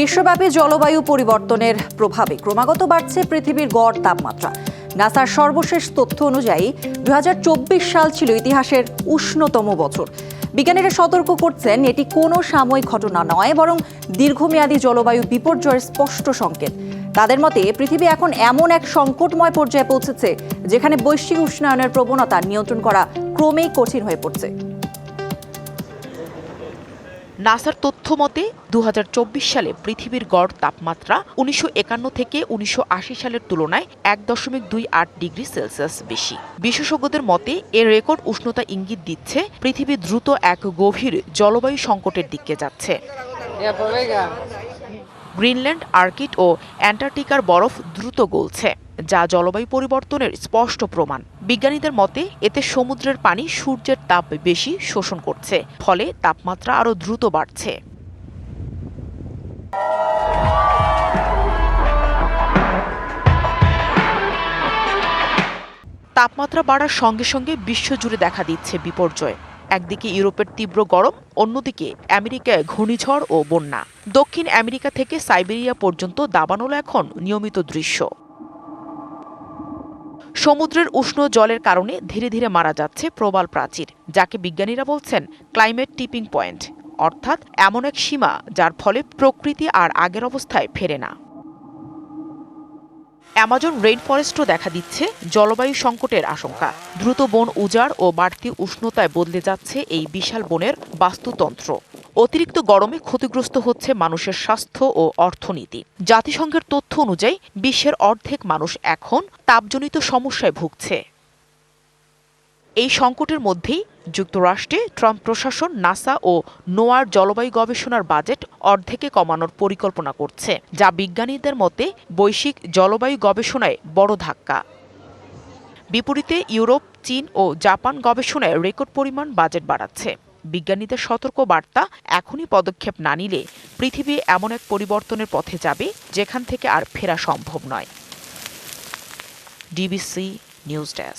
বিশ্বব্যাপী জলবায়ু পরিবর্তনের প্রভাবে ক্রমাগত বাড়ছে পৃথিবীর গড় তাপমাত্রা। নাসার সর্বশেষ তথ্য অনুযায়ী দুই হাজার চব্বিশ সাল ছিল ইতিহাসের উষ্ণতম বছর। বিজ্ঞানীরা সতর্ক করছেন, এটি কোনো সাময়িক ঘটনা নয়, বরং দীর্ঘমেয়াদী জলবায়ু বিপর্যয়ের স্পষ্ট সংকেত। তাদের মতে, পৃথিবী এখন এমন এক সংকটময় পর্যায়ে পৌঁছেছে, যেখানে বৈশ্বিক উষ্ণায়নের প্রবণতা নিয়ন্ত্রণ করা ক্রমেই কঠিন হয়ে পড়ছে। নাসার তথ্য মতে দু সালে পৃথিবীর গড় তাপমাত্রা উনিশশো একান্ন থেকে উনিশশো আশি সালের তুলনায় এক দশমিক দুই আট ডিগ্রি সেলসিয়াস বেশি বিশেষজ্ঞদের মতে এর রেকর্ড উষ্ণতা ইঙ্গিত দিচ্ছে পৃথিবী দ্রুত এক গভীর জলবায়ু সংকটের দিকে যাচ্ছে. গ্রিনল্যান্ড, আর্কিট ও অ্যান্টার্কটিকার বরফ দ্রুত গলছে, যা জলবায়ু পরিবর্তনের স্পষ্ট প্রমাণ। বিজ্ঞানীদের মতে, এতে সমুদ্রের পানি সূর্যের তাপ বেশি শোষণ করছে, ফলে তাপমাত্রা আরও দ্রুত বাড়ছে। তাপমাত্রা বাড়ার সঙ্গে সঙ্গে বিশ্বজুড়ে দেখা দিচ্ছে বিপর্যয়। একদিকে ইউরোপের তীব্র গরম, অন্যদিকে আমেরিকায় ঘূর্ণিঝড় ও বন্যা। দক্ষিণ আমেরিকা থেকে সাইবেরিয়া পর্যন্ত দাবানল এখন নিয়মিত দৃশ্য। সমুদ্রের উষ্ণ জলের কারণে ধীরে ধীরে মারা যাচ্ছে প্রবাল প্রাচীর, যাকে বিজ্ঞানীরা বলছেন ক্লাইমেট টিপিং পয়েন্ট অর্থাৎ এমন এক সীমা যার ফলে প্রকৃতি আর আগের অবস্থায় ফেরে না। অ্যামাজন রেইন ফরেস্টও দেখা দিচ্ছে জলবায়ু সংকটের আশঙ্কা। দ্রুত বন উজাড় ও বাড়তি উষ্ণতায় বদলে যাচ্ছে এই বিশাল বনের বাস্তুতন্ত্র। অতিরিক্ত গরমে ক্ষতিগ্রস্ত হচ্ছে মানুষের স্বাস্থ্য ও অর্থনীতি। জাতিসংঘের তথ্য অনুযায়ী, বিশ্বের অর্ধেক মানুষ এখন তাপজনিত সমস্যায় ভুগছে। এই সংকটের মধ্যেই যুক্তরাষ্ট্রে ট্রাম্প প্রশাসন, নাসা ও নোয়ার জলবায়ু গবেষণার বাজেট অর্ধেকে কমানোর পরিকল্পনা করছে, যা বিজ্ঞানীদের মতে বৈশ্বিক জলবায়ু গবেষণায় বড় ধাক্কা। বিপরীতে ইউরোপ, চীন ও জাপান গবেষণায় রেকর্ড পরিমাণ বাজেট বাড়াচ্ছে। বিজ্ঞানীদের সতর্ক বার্তা, এখনই পদক্ষেপ না নিলে পৃথিবী এমন এক পরিবর্তনের পথে যাবে, যেখান থেকে আর ফেরা সম্ভব নয়। DBC news desk.